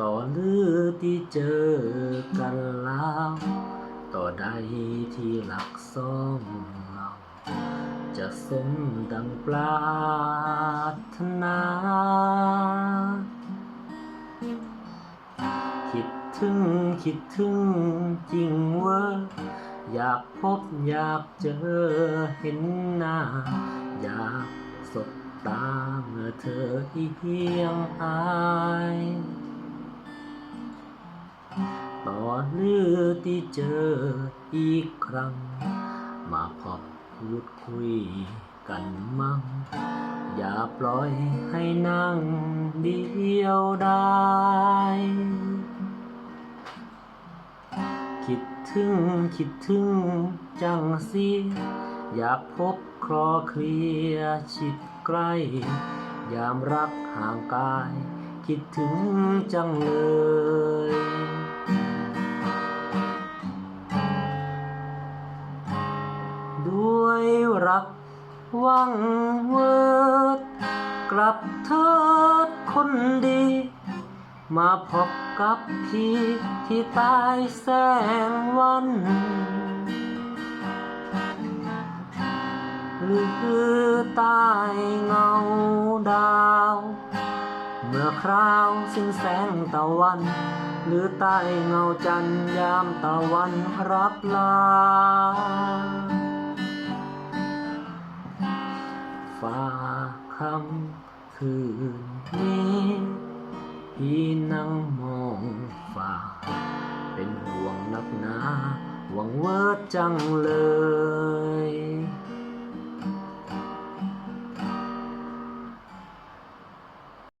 ต่อลือที่เจอกันแล้วต่อใดที่หลักสองเราจะสมดังปรารถนา คิดถึงคิดถึงจริงเว่าอยากพบอยากเจอเห็นหน้า อยากสบตาเมื่อเธอเอียงอาย ต่อลือที่เจออีกครั้ง มาพบพูดคุยกันมั่ง อย่าปล่อยให้นั่งเดียวได้คิดถึงคิดถึงจังสิอยากพบคลอเคลียชิดใกล้ ยามรักห่างกาย คิดถึงจังเลย ด้วยรักหวังเวิร์ดกลับเถิดคนดี มาพบกับพี่ที่ใต้แสงวันหรือใต้เงาดาว เมื่อคราวสิ้นแสงตะวัน หรือใต้เงาจันยามตะวันรับลา ฟ้าคำคืนนี้พี่นั่งมองฟ้า เป็นห่วงนักหนาหวังเวิร์ดจังเลย